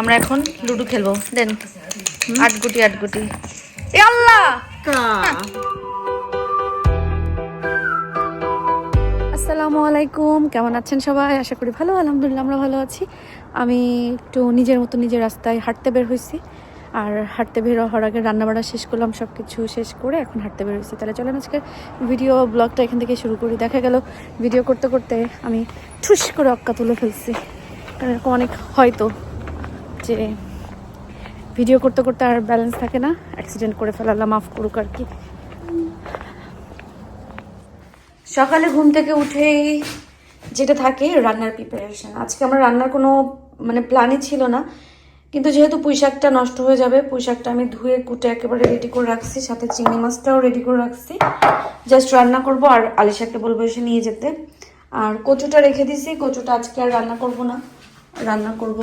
আমরা এখন লুডো খেলব। দেন আট গুটি আট গুটি। এ আল্লাহ! আসসালামু আলাইকুম কেমন আছেন সবাই? আশা করি ভালো আলহামদুলিল্লাহ আমরা ভালো আছি। আমি একটু নিজের মতো নিজের রাস্তায় হাঁটতে বের হয়েছি। আর হাঁটতে বের হওয়ার আগে রান্নাবাড়া শেষ করলাম সব কিছু শেষ করে এখন হাঁটতে বের হয়েছি। তাহলে চলেন আজকে ভিডিও ব্লগটা এখান থেকে শুরু করি। দেখা গেল ভিডিও করতে করতে আমি ঠুস করে অক্কা তুলে ফেলছি। কারণ এরকম অনেক হয়তো যে ভিডিও করতে করতে আর ব্যালেন্স থাকে না অ্যাক্সিডেন্ট করে ফেলালাম, মাফ করুক আর কি। সকালে ঘুম থেকে উঠেই যেটা থাকে, রান্নার প্রিপারেশন আজকে আমার রান্নার কোনো মানে প্ল্যানই ছিল না, কিন্তু যেহেতু পুঁইশাকটা নষ্ট হয়ে যাবে, পুঁইশাকটা আমি ধুয়ে, কুটে একেবারে রেডি করে রাখছি, সাথে চিংড়ি মাছটাও রেডি করে রাখছি। জাস্ট রান্না করব আর আলিশাকে বলব এসে নিয়ে যেতে। আর কচুটা রেখে দিছি, কচুটা আজকে আর রান্না করব না। রান্না করব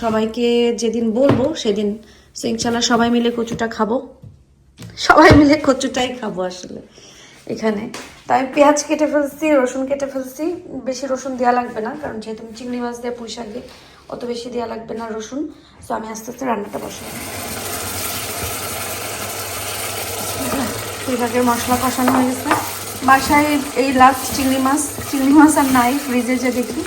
সবাইকে যেদিন বলব সেদিন সো সবাই মিলে কচুটা খাব। সবাই মিলে কচুটাই খাব আসলে এখানে। তাই আমি পেঁয়াজ কেটে ফেলছি, রসুন কেটে ফেলছি। বেশি রসুন দেওয়া লাগবে না, কারণ যেহেতু আমি চিংড়ি মাছ দিয়ে পুঁই শাক দিই অত বেশি দেওয়া লাগবে না রসুন। তো আমি আস্তে আস্তে রান্নাটা বসাই পুঁই শাকের মশলা কষানো হয়ে গেছে। বাসায় এই লাস্ট চিংড়ি মাছ চিংড়ি মাছ আর নাই ফ্রিজে যে দেখি,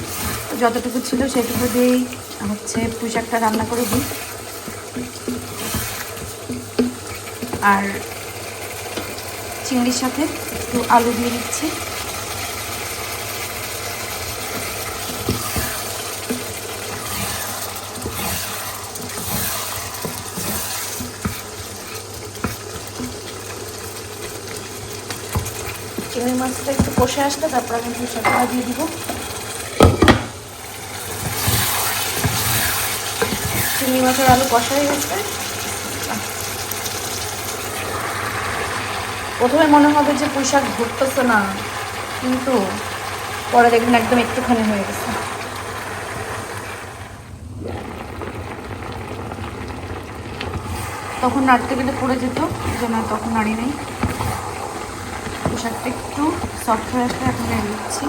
যতটুকু ছিল সেটুকু দিয়েই হচ্ছে পোশাকটা রান্না করে দিই। আর চিংড়ির সাথে একটু আলু দিয়ে দিচ্ছি। মাছটা একটু কষে আসলে তারপর আমি পুঁইশাকটা দিয়ে দিব। চিংড়ি মাছের আলু কষা হয়ে গেছে। প্রথমে মনে হবে যে পুঁইশাক ঘুরতেছে না, কিন্তু পরে দেখবেন একদম একটুখানি হয়ে গেছে। তখন নাড়তে গেলে পড়ে যেত যে না তখন নাড়ি নেই। পোশাকটা একটু সফট হয়ে আসলে এখন নেড়ে দিচ্ছি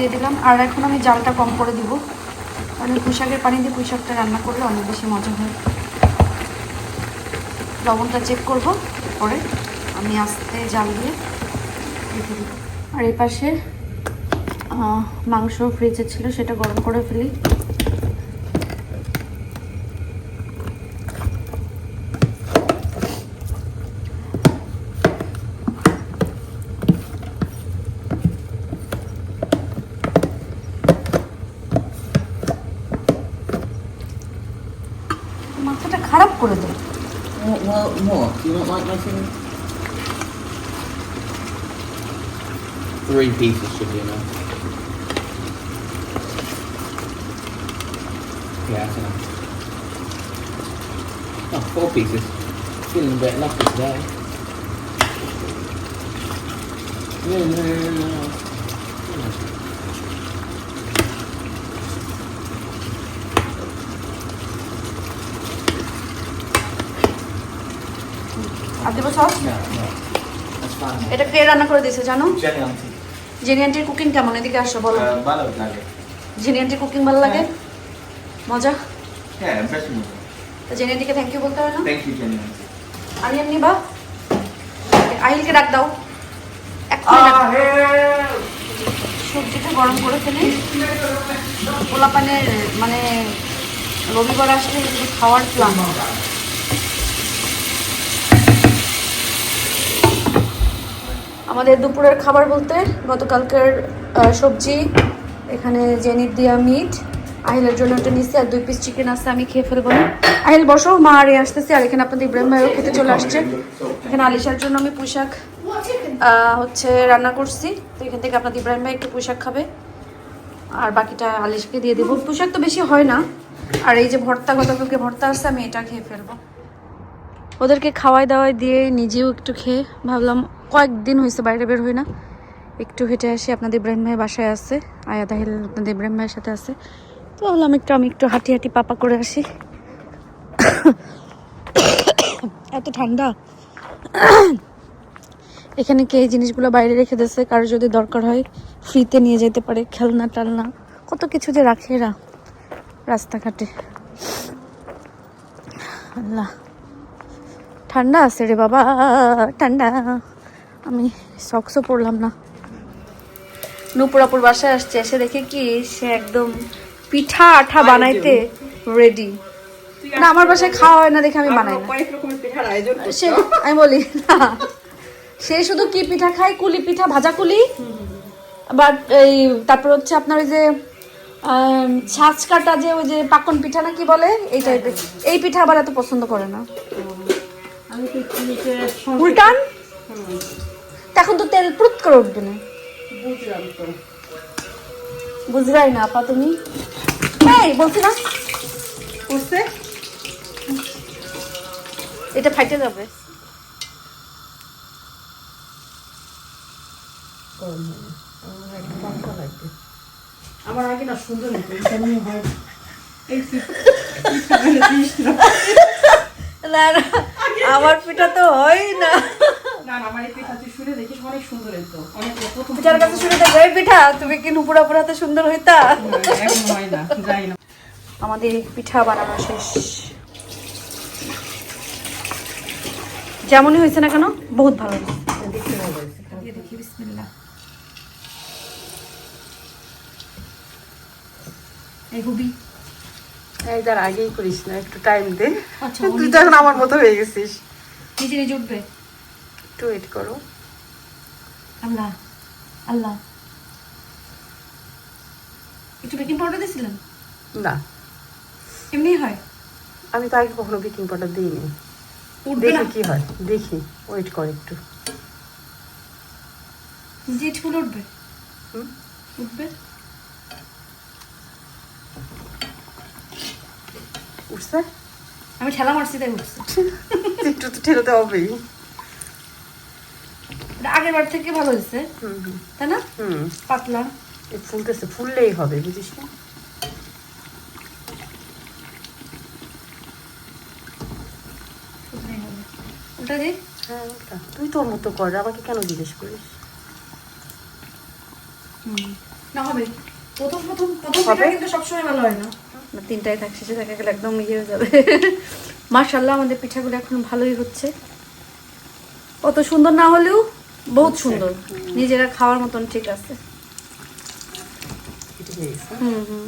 দিয়ে দিলাম। আর এখন আমি জালটা কম করে দিব। কারণ পুঁশাকের পানি দিয়ে পুঁশাকটা রান্না করলে অনেক বেশি মজা হয়। লবণটা চেক করব, পরে আমি আস্তে জাল দিয়ে রেখে দিব। আর এই পাশে মাংস ফ্রিজে ছিল, সেটা গরম করে ফেলি। What, what, what? Do you not like my thing? Three pieces should be enough. Yeah, that's enough. Oh, four pieces. Feeling a bit lucky today. No, no, no, no. আর দেবো সস. এটা কে রান্না করে দিয়েছে জানো? জেনি আন্টির cooking কেমন? এদিকে আসো বলো। জেনি আন্টির কুকিং ভালো লাগে? মজা? হ্যাঁ, জেনি আন্টিকে থ্যাংক ইউ বলতে হবে না? Auntie. আমি এমনি বা? আহিলকে ডাক দাও। সবজিটা গরম করে ফেলি। পোলাপানের মানে রবিবার আসলে খাওয়ার প্ল্যান আমাদের দুপুরের খাবার বলতে গতকালকের সবজি, এখানে জেনির দিয়া মিট, আহিলের জন্য একটা নিচ্ছি আর দুই পিস চিকেন আছে, আমি খেয়ে ফেলব না। আহিল, বসো, মা আর আসতেছি আর এখানে আপনাদের ইব্রাহিম ভাইও খেতে চলে আসছে। এখানে আলিশার জন্য আমি পোশাক হচ্ছে রান্না করছি। তো এখান থেকে আপনাদের ইব্রাহিম ভাই একটু পোশাক খাবে। আর বাকিটা আলিশকে দিয়ে দেবো। পোশাক তো বেশি হয় না। আর এই যে ভর্তা, গতকালকে ভর্তা আসছে আমি এটা খেয়ে ফেলব। ওদেরকে খাওয়াই দাওয়াই দিয়ে নিজেও একটু খেয়ে ভাবলাম কয়েকদিন হয়েছে বাইরে বের হই না। একটু হেঁটে আসি, আপনাদের ইব্রাহিম ভাই বাসায় আছে, আয়া তাহিল আপনাদের ইব্রাহিম ভাইয়ের সাথে আছে। তো ভাবলাম একটু আমি একটু হাঁটি হাঁটি পাপা করে আসি। এত ঠান্ডা। এখানে কে এই জিনিসগুলো বাইরে রেখে দিয়েছে, কারও যদি দরকার হয় ফ্রিতে নিয়ে যেতে পারে, খেলনা টালনা, কত কিছু যে রাখে এরা রাস্তাঘাটে। আল্লাহ। ঠান্ডা আছে রে বাবা ঠান্ডা। আমি সক্সও পরলাম না। নুপুরাপুর বাসায় আসছে এসে দেখে কি সে একদম পিঠা আঠা বানাইতে রেডি না আমার বাসায় খাওয়া হয় না দেখে আমি বানাই না। সে আমি বলি না। সে শুধু কি পিঠা খায়? কুলি পিঠা ভাজা কুলি? বাট এই তারপর হচ্ছে আপনার ওই যে ছাঁচ কাটা যে ওই যে পাকন পিঠা না কি বলে? এই টাইপের এই পিঠা আবার এত পছন্দ করে না। উল্টান এখন তো তেল প্রুত করে উঠবে না বুঝলাম তো বুঝলাই না আপা তুমি এই বলছি না বুঝতে এটা ফাইটে যাবে আমার আগে না সুন্দর হতো হয়। না না আমার পিঠা তো হয় না। পিঠা পিঠার কাছে শুনে দেখো এই তুমি কি নুপুরা পুরাতে সুন্দর হইতা? আমাদের পিঠা বানানো শেষ। যেমনই হয়েছে না কেন বহুত ভালো দেখি বিসমিল্লাহ। এই হুবি তার আগেই করিস না একটু টাইম দে। আচ্ছা, তুই তো এখন আমার মতো হয়ে গেছিস। নিজে নিজে উঠবে? একটু ওয়েট করো। আল্লাহ আল্লাহ। একটু বেকিং পাউডার দিয়েছিলেন? না। এমনি হয়? আমি তো আগে কখনো বেকিং পাউডার দিইনি। দেখি কি হয়। দেখি ওয়েট কর একটু। নিজে ইট উঠবে? উঠবে? উঠছে? আমি ঠেলা মারছি তাই উঠছে। একটু তো ঠেলতে হবেই। এটা আগের বার থেকে ভালো হয়েছে তাই না? পাতলা। ফুলতেছে ফুললেই হবে বুঝিস না? ওটা হ্যাঁ ওটা। তুই তোর মতো কর আমাকে কেন জিজ্ঞেস করিস? না হবে। প্রথম প্রথম প্রথম কিন্তু সবসময় ভালো হয় না। না তিনটায় থাক শেষে দেখা গেলে একদম ইয়ে হয়ে যাবে। মার্শাল্লাহ আমাদের পিঠাগুলো এখন ভালোই হচ্ছে। অত সুন্দর না হলেও বহুত সুন্দর। নিজেরা খাওয়ার মতন ঠিক আছে। এটা হুম হুম।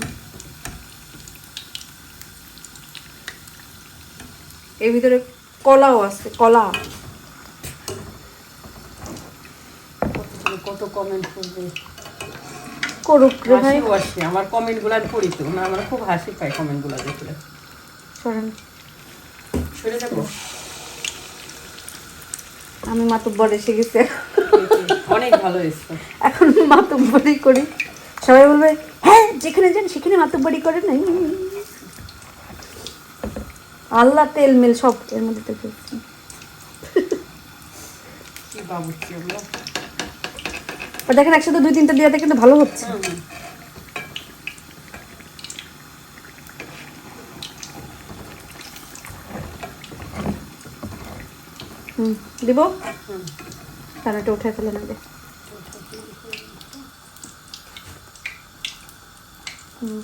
এর ভিতরে কলাও আছে কলা। কত কমেন্ট করবে? করুক রে ভাই। আসে আমার কমেন্টগুলো আমি পড়ি তো না আমার খুব হাসি পায় কমেন্টগুলো দেখলে। সরেন। সরে যাব। আমি মাতুব্বর এসে গেছি অনেক ভালো এসছে এখন মাতুব্বরি করি। সবাই বলবে হ্যাঁ যেখানে যান সেখানে মাতুব্বরি করে নাই। আল্লাহ তেল মেল সব এর মধ্যে তো কি বাবুর্চি আর দেখেন একসাথে দুই তিনটা দেওয়াতে কিন্তু ভালো হচ্ছে। হুম, দিব। টানাটা উঠে ফেলে নেবে। হুম।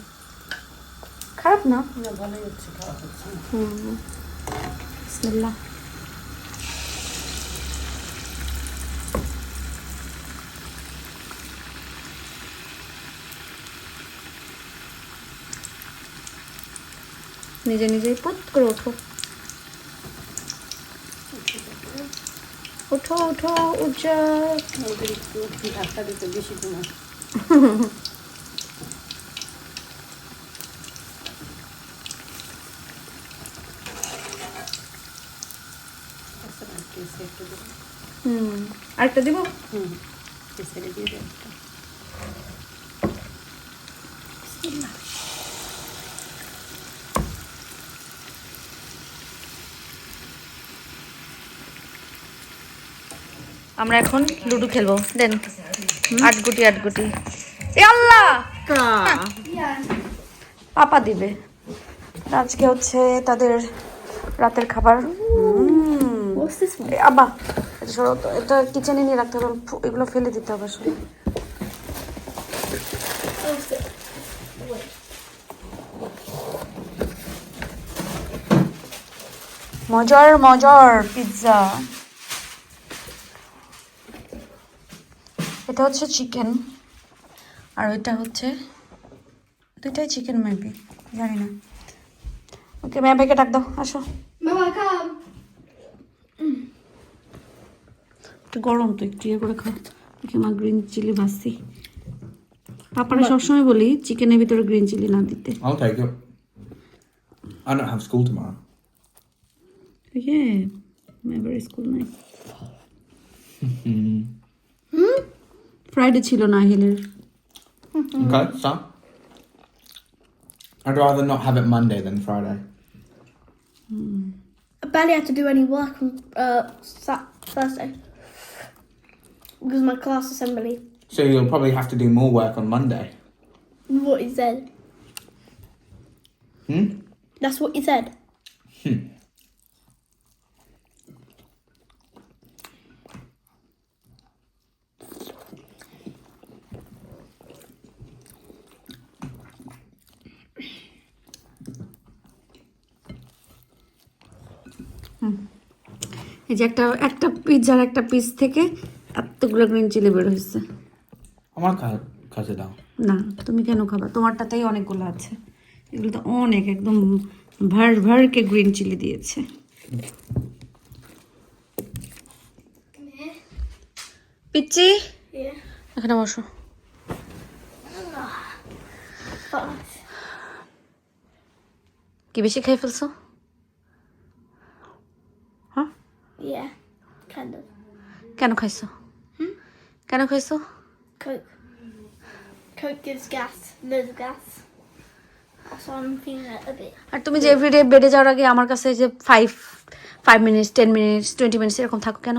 খারাপ না? না, ভালোই হচ্ছে খারাপ হচ্ছে হুম। বিসমিল্লাহ। নিজে নিজেই পুত করে ওঠো। ওঠো ওঠো একটু ধাক্কা দিতে বেশি তোমার হুম আরেকটা দিব হুম দিয়ে দেবো আমরা এখন লুডো খেলব। দেন আট গুটি আট গুটি এ আল্লাহ! পাপা দিবে। আজকে হচ্ছে তাদের রাতের খাবার। আব্বা এটা কিচেনে নিয়ে রাখতে হবে এগুলো ফেলে দিতে হবে আসলে. মজার মজার পিৎজা এটা হচ্ছে চিকেন আর ওইটা হচ্ছে দুইটাই চিকেন মেবি জানি না ওকে ম্যাম ভাইকে ডাক দাও আসো। একটু গরম তো একটু ইয়ে করে খাও। দেখি মা গ্রিন চিলি ভাজছি পাপারা সবসময় বলি চিকেনের ভিতরে গ্রিন চিলি না দিতে। I'll take it. I don't have school tomorrow. Yeah, never school নাই ফ্রাইডে ছিল না হিলের Okay, so. I'd rather not have it Monday than Friday. I barely had to do any work on uh, Sat- Thursday because of my class assembly. So you'll probably have to do more work on Monday. What he said. Hmm? That's what he said. এই যে একটা একটা পিৎজার একটা piece থেকে এতগুলো green chilli বের হয়েছে আমার কাছে দাও। না তুমি কেন খাবা? তোমারটাতেই অনেকগুলো আছে। এগুলো তো অনেক একদম ভার ভারকে গ্রিন চিলি দিয়েছে। পিচ্ছি. এখানে বসো। কি বেশি খেয়ে ফেলছো হ্যাঁ yeah, kind of. কেন খাইছো কেন খাইছো Coke. Coke gives gas, loads of gas. আর তুমি যে এভরিডে বেডে যাওয়ার আগে আমার কাছে যে five five minutes ten minutes twenty minutes এরকম থাকো কেন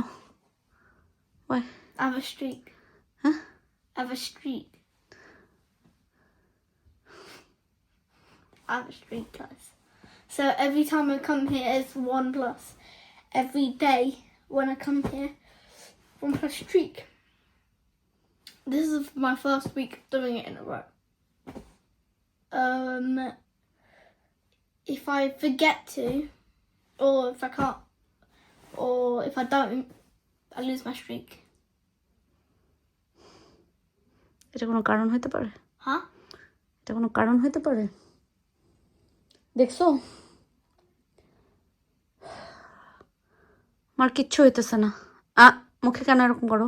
have a streak. Huh? I have a streak. I have a streak, guys. So every time I come here, it's one plus. Every day when I come here, one plus streak. This is my first week doing it in a row. Um, if I forget to, or if I can't, or if I don't, I lose my streak. এটা কোনো কারণ হতে পারে Huh? এটা কোনো কারণ হতে পারে দেখছো আমার কিচ্ছু হইতেছে না। আ মুখে কেন এরকম করো?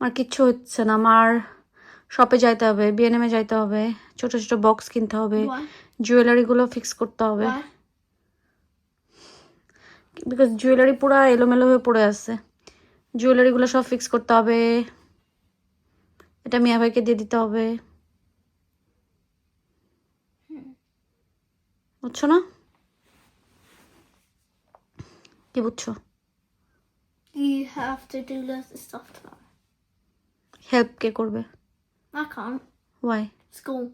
আমার কিচ্ছু হচ্ছে না। আমার শপে যাইতে হবে বিএনএমে যাইতে হবে ছোট ছোট বক্স কিনতে হবে? জুয়েলারিগুলো ফিক্স করতে হবে। বিকজ জুয়েলারি পুরো এলোমেলো হয়ে পড়ে আছে। জুয়েলারিগুলো সব ফিক্স করতে হবে। এটা মিয়া ভাইকে দিয়ে দিতে হবে। বুঝছ না? কি বুঝছ? You have to do loads of stuff tomorrow. Help কে করবে I can't. Why School.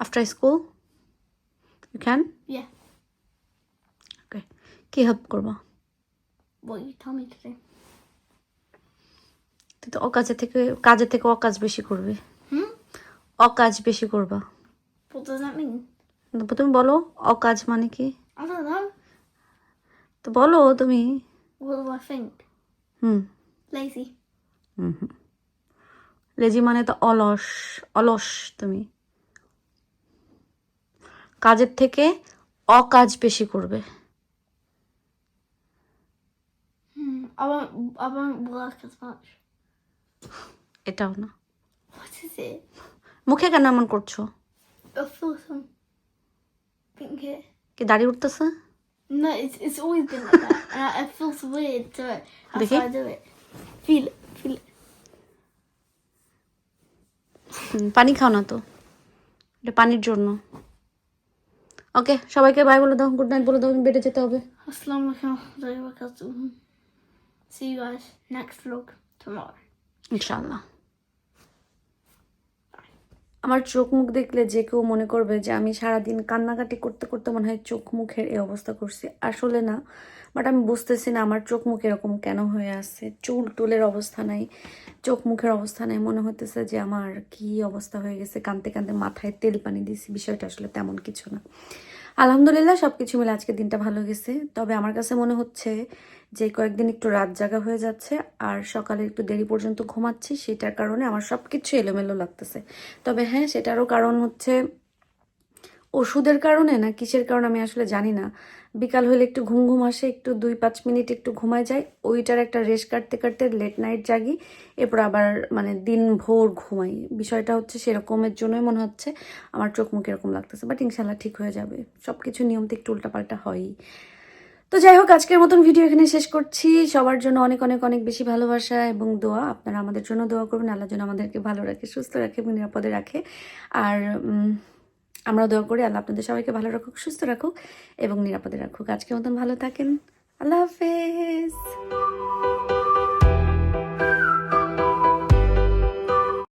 After school you can Yeah. Okay কি হেল্প করবা What you tell me to do. তুই তো অকাজে থেকে কাজের থেকে অকাজ বেশি করবে Hmm? অকাজ বেশি করবা What does that mean? তুমি বলো অকাজ মানে কি I don't know. তো বলো তুমি What do I think? Lazy lazy মানে তো অলস অলস তুমি। কাজের থেকে অকাজ বেশি করবে। এটাও না। মুখে কেন এমন করছ? কি দাড়ি উঠতেছে? No, it's it's always been like that, and I, it feels weird to it. That's why I do it. Feel it. Feel it. পানি খাও না তো এটা পানির জন্য ওকে সবাইকে বাই বলে দাও গুড নাইট বলে দাও বেডে যেতে হবে Assalamu alaikum. See you guys next vlog. tomorrow. ইনশাল্লাহ আমার চোখ মুখ দেখলে যে কেউ মনে করবে যে আমি সারাদিন কান্নাকাটি করতে করতে মনে হয় চোখ মুখের এই অবস্থা করছি। আসলে না বাট আমি বুঝতেছি না আমার চোখ মুখ এরকম কেন হয়ে আছে। চুল টুলের অবস্থা নাই চোখ মুখের অবস্থা নাই। মনে হতেছে যে আমার কি অবস্থা হয়ে গেছে। কানতে কানতে মাথায় তেল পানি দিয়েছি। বিষয়টা আসলে তেমন কিছু না। আলহামদুলিল্লাহ সব কিছু মিলে আজকের দিনটা ভালো গেছে। তবে আমার কাছে মনে হচ্ছে যে কয়েকদিন একটু রাত জাগা হয়ে যাচ্ছে আর সকালে একটু দেরি পর্যন্ত ঘুমাচ্ছি, সেটার কারণে আমার সব কিছু এলোমেলো লাগতেছে। তবে হ্যাঁ সেটারও কারণ হচ্ছে ওষুধের কারণে না, কিসের কারণে আমি আসলে জানি না। বিকাল হলে একটু ঘুম ঘুম আসে, একটু দুই পাঁচ মিনিট একটু ঘুমায় যায়। ওইটার একটা রেস্ট কাটতে কাটতে লেট নাইট জাগি, এরপর আবার মানে দিন ভোর ঘুমাই। বিষয়টা হচ্ছে সেরকমের জন্যই মনে হচ্ছে, আমার চোখ মুখ এরকম লাগতেছে বাট ইনশাল্লাহ ঠিক হয়ে যাবে। সব কিছু নিয়ম তো একটু উল্টাপাল্টা হয়ই। তো যাই হোক, আজকের মতন ভিডিও এখানে শেষ করছি। সবার জন্য অনেক অনেক অনেক বেশি ভালোবাসা এবং দোয়া। আপনারা আমাদের জন্য দোয়া করবেন, আল্লাহ যেন আমাদেরকে ভালো রাখে, সুস্থ রাখে এবং নিরাপদে রাখে। আর আমরা দোয়া করি, আল্লাহ আপনাদের সবাইকে ভালো রাখুক, সুস্থ রাখুক এবং নিরাপদে রাখুক। আজকে মতন ভালো থাকেন। আল্লাহ হাফেজ।